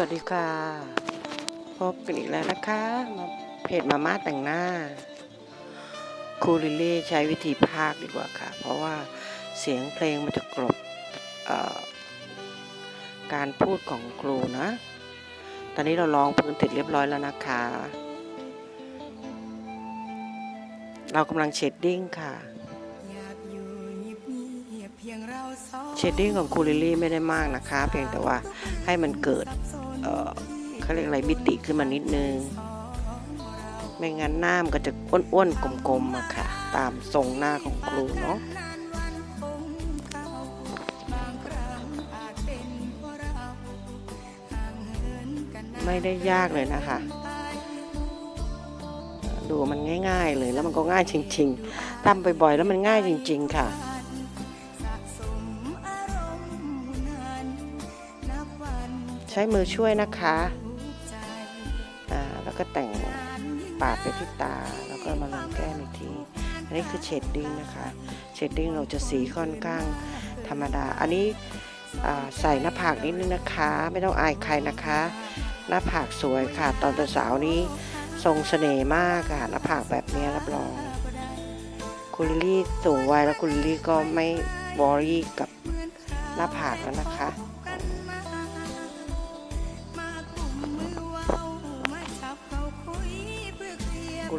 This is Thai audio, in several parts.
วัสดีค่ะ พบกันอีกแล้วนะคะมาเพจมาม่าแต่งหน้าครูลิลลี่ใช้วิธีพากดีกว่าค่ะ เพราะว่าเสียงเพลงมันจะกลบการพูดของครูนะ ตอนนี้เราลองพื้นติดเรียบร้อยแล้วนะคะ เรากำลังเชดดิ้งค่ะเชดดิ้งของครูลิลี่ไม่ได้มากนะคะ เพียงแต่ว่าให้มันเกิด เขาเรียกอะไรมิติขึ้นมานิดนึง ไม่งั้นหน้ามันก็จะอ้วนๆกลมๆอะค่ะ ตามทรงหน้าของครูเนาะไม่ได้ยากเลยนะคะ ดูมันง่าย ๆ เลยแล้วมันก็ง่ายจริง ๆทำบ่อยๆ แล้วมันง่ายจริง ๆ ค่ะ ช้มือช่วยนะคะอ่าแล้วก็แต่งปาดไปที่ตา แล้วก็มาลงแก้มอีกทีอันนี้คือเชดดิ้งนะคะเชดดิ้งเราจะสีค่อนข้างธรรมดา อันนี้อ่าใส่หน้าผากนิดนึงนะคะ ไม่ต้องอายใครนะคะ หน้าผากสวยค่ะ ตอนเป็นสาวนี้ทรงเสน่ห์มากค่ะหน้าผากแบบนี้รับรอง คุณลิลลี่สูงวัยแล้วคุณลิลลี่ก็ไม่วอรี่กับหน้าผากแล้วนะคะ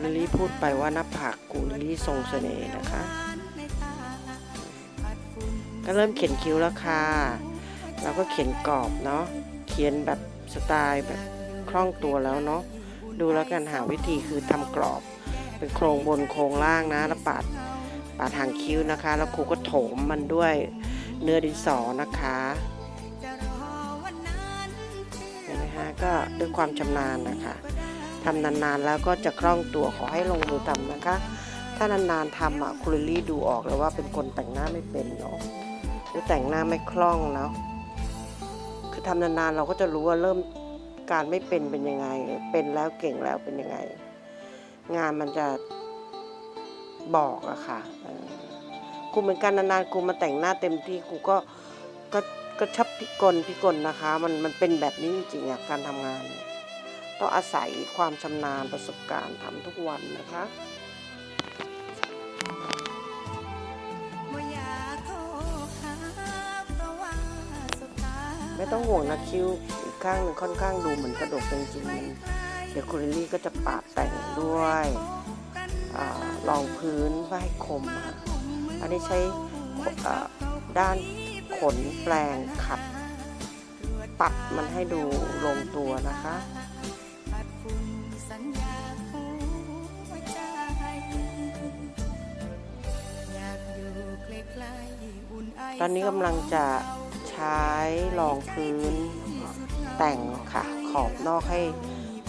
ลิลี่พูดไปว่าหน้าผากกูลิลี่ทรงเสน่ห์นะคะ ก็เริ่มเขียนคิ้วแล้วค่ะเราก็เขียนกรอบเนาะเขียนแบบสไตล์แบบคล่องตัวแล้วเนาะดูแล้วกันหาวิธีคือทำกรอบ เป็นโครงบนโครงล่างนะแล้วปาดปาดหางคิ้วนะคะ แล้วครูก็โถมมันด้วยเนื้อดินสอนะคะเห็นไหมฮะก็ด้วยความชำนาญนะคะ ทำนานๆ แล้วก็จะคล่องตัวขอให้ลงมือทำนะคะ ถ้านานๆทำอะคุณลิลี่ดูออกเลยว่าเป็นคนแต่งหน้าไม่เป็นเนาะหรือแต่งหน้าไม่คล่องเนาะคือทำนานๆเราก็จะรู้ว่าเริ่มการไม่เป็นเป็นยังไง เป็นแล้วเก่งแล้วเป็นยังไง งานมันจะบอกอะค่ะกูเหมือนกันนานๆกูมาแต่งหน้าเต็มที่กูก็ก็ก็ชับพิกลพิกลนะคะ มันมันเป็นแบบนี้จริงๆอะการทำงานเนี่ย ต้องอาศัยความชำนาญประสบการณ์ทำทุกวันนะคะไม่ต้องห่วงนะคิ้วอีกข้างหนึ่งค่อนข้างดูเหมือนกระดกจริงๆเดี๋ยวคุณลิลลี่ก็จะปาดแต่งด้วยอรองพื้นเพื่อให้คม อันนี้ใช้ด้านขนแปลงขัดปัดมันให้ดูลงตัวนะคะ ตอนนี้กำลังจะใช้รองพื้นแต่งค่ะ ขอบนอกให้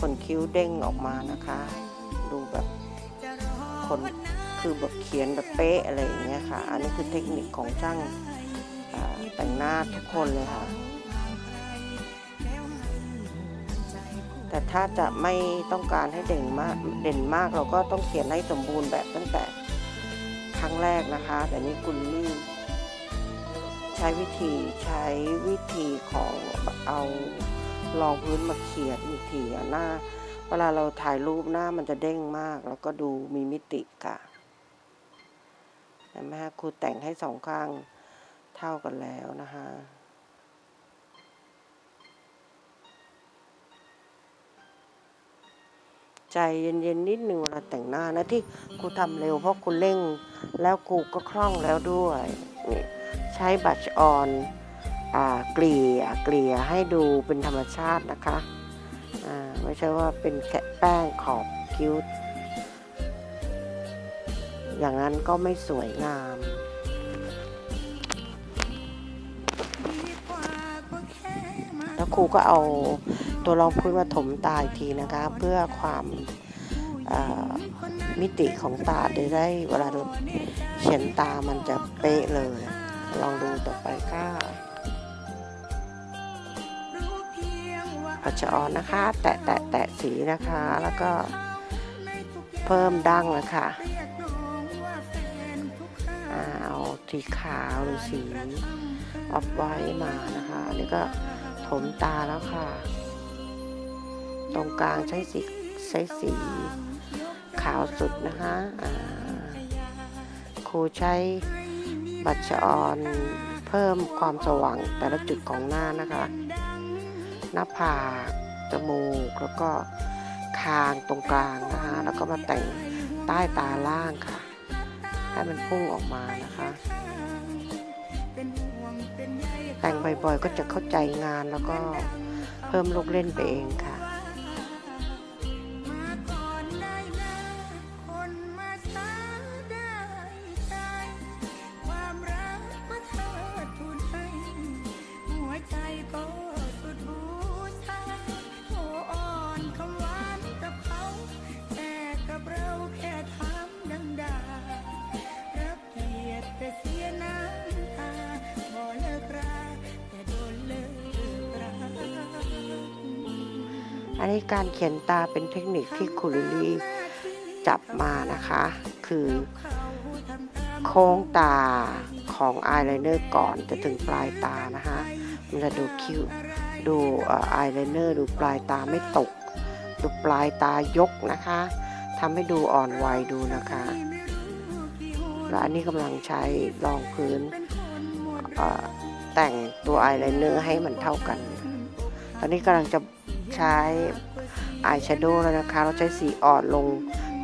ขนคิ้วเด้งออกมานะคะ ดูแบบคนคือแบบเขียนแบบเป๊ะอะไรอย่างเงี้ยค่ะ อันนี้คือเทคนิคของช่างแต่งหน้าทุกคนเลยค่ะ แต่ถ้าจะไม่ต้องการให้เด่นมากเด่นมากเราก็ต้องเขียนให้สมบูรณ์แบบตั้งแต่ครั้งแรกนะคะ แต่นี่กุลลี่ ใช้วิธีใช้วิธีของเอารองพื้นมาเขียนอีกทีหน้า เวลาเราถ่ายรูปหน้ามันจะเด้งมาก แล้วก็ดูมีมิติค่ะเห็นไหมคะครูแต่งให้สองข้างเท่ากันแล้วนะคะใจเย็นๆนิดนึงเวลาแต่งหน้านะที่ครูทำเร็วเพราะครูเร่งแล้วครูก็คล่องแล้วด้วยนี่ ใช้บัตรออนเกลี่ยเกลี่ยให้ดูเป็นธรรมชาตินะคะไม่ใช่ว่าเป็นแค่แป้งขอบคิ้วอย่างนั้นก็ไม่สวยงาม แล้วครูก็เอาตัวรองพื้นมาถมตาอีกทีนะคะ เพื่อความามิติของตาได้ได้เวลาเขียนตามันจะเป๊ะเลย ลองดูต่อไปค่ะอาจจะอ่อนนะคะ แตะแตะแตะสีนะคะ แล้วก็เพิ่มดั้งนะคะอ่าเอาสีขาวหรือสีออฟไว้มานะคะอันนี้ก็ถมตาแล้วค่ะ ตรงกลางใช้สีใช้สีขาวสุดนะคะอ่าครูใช้ บัตรชออนเพิ่มความสว่างแต่ละจุดของหน้านะคะ หน้าผากจมูกแล้วก็คางตรงกลางนะคะ แล้วก็มาแต่งใต้ตาล่างค่ะ ให้มันพุ่งออกมานะคะ แต่งบ่อยๆก็จะเข้าใจงานแล้วก็เพิ่มลูกเล่นไปเองค่ะ อันนี้การเขียนตาเป็นเทคนิคที่คุรูลิลลี่จับมานะคะ คือโค้งตาของอายไลเนอร์ก่อนจะถึงปลายตานะคะ มันจะดูคิ้วดูอายไลเนอร์ดูปลายตาไม่ตก ดูปลายตายกนะคะทำให้ดูอ่อนวัยดูนะคะและอันนี้กำลังใช้รองพื้นแต่งตัวอายไลเนอร์ให้มันเท่ากัน ตอนนี้กำลังจะ ใช้อายแชโดว์แล้วนะคะ เราใช้สีอ่อนลง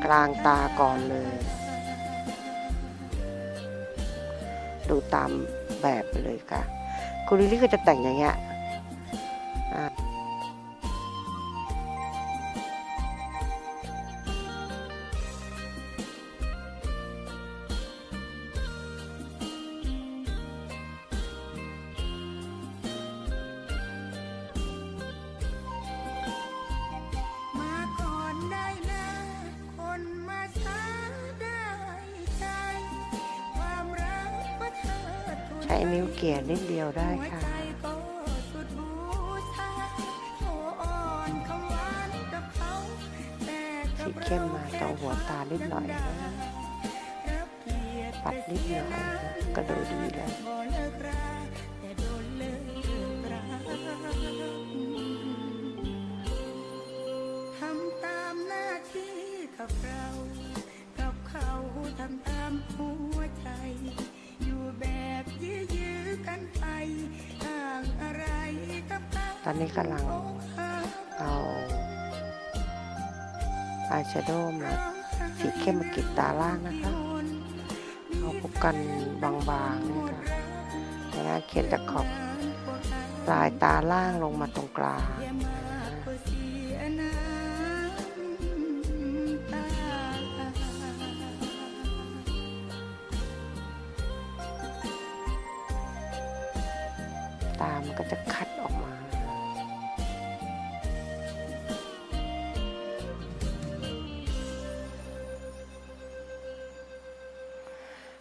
กลางตาก่อนเลย ดูตามแบบไปเลยค่ะคุณลิลลี่ก็จะแต่งอย่างเงี้ย ช้นิ้วเกี่ยนิดเดียวได้ค่ะ สีเข้มมาตรงหัวตานิดหน่อยนะปัดนิดหน่อยนะก็ดูดีแล้วทำตามหน้าที่กับเรา กับเขาทำตามหั ตอนนี้กำลังเอาอายแชโดว์มาสีเข้มมากรีดตาล่างนะคะ เอาพบกันบางๆนี่ค่ะแล้วเขียนจากขอบปลายตาล่างลงมาตรงกลางตามันก็จะคัดออกมา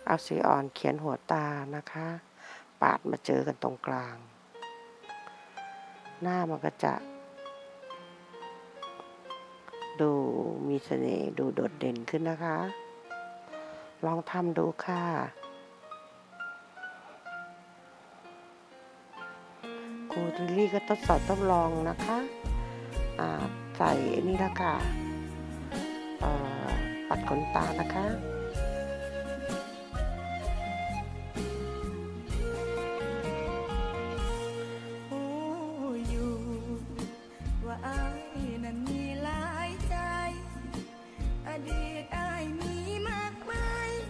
เอาสีอ่อนเขียนหัวตานะคะ ปาดมาเจอกันตรงกลาง หน้ามันก็จะ ดูมีเสน่ห์ดูโดดเด่นขึ้นนะคะ ลองทำดูค่ะ ครูดิลลี่ก็ทดสอบทดลองนะคะอ่าใส่นนี้ละค่ะปัดขนตานะคะ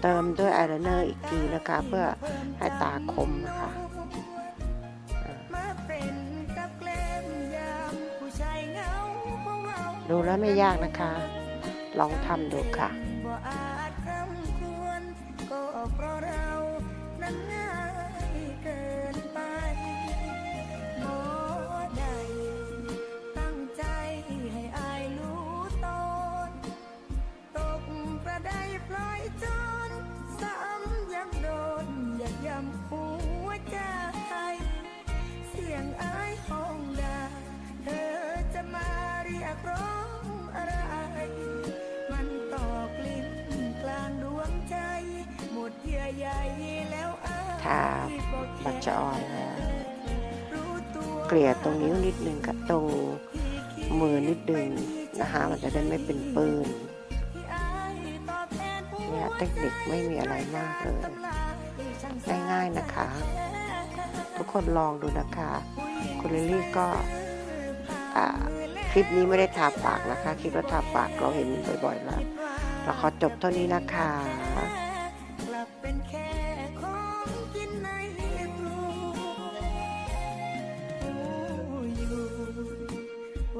เติมด้วยอายไลเนอร์อีกทีนะคะ เพื่อให้ตาคมนะคะดูแล้วไม่ยากนะคะ ลองทำดูค่ะ อาบัตรจะออนแล้วเกลี่ยตรงนิ้วนิดนึงกับตรงมือนิดนึงนะคะ มันจะได้ไม่เป็นปืนเนี่ยเทคนิคไม่มีอะไรมากเลยง่ายๆนะคะ ทุกคนลองดูนะคะ คุณลิลลี่ก็คลิปนี้ไม่ได้ทาปากนะคะ คลิปว่าทาปากเราเห็นบ่อยๆแล้วเราขอจบเท่านี้นะคะ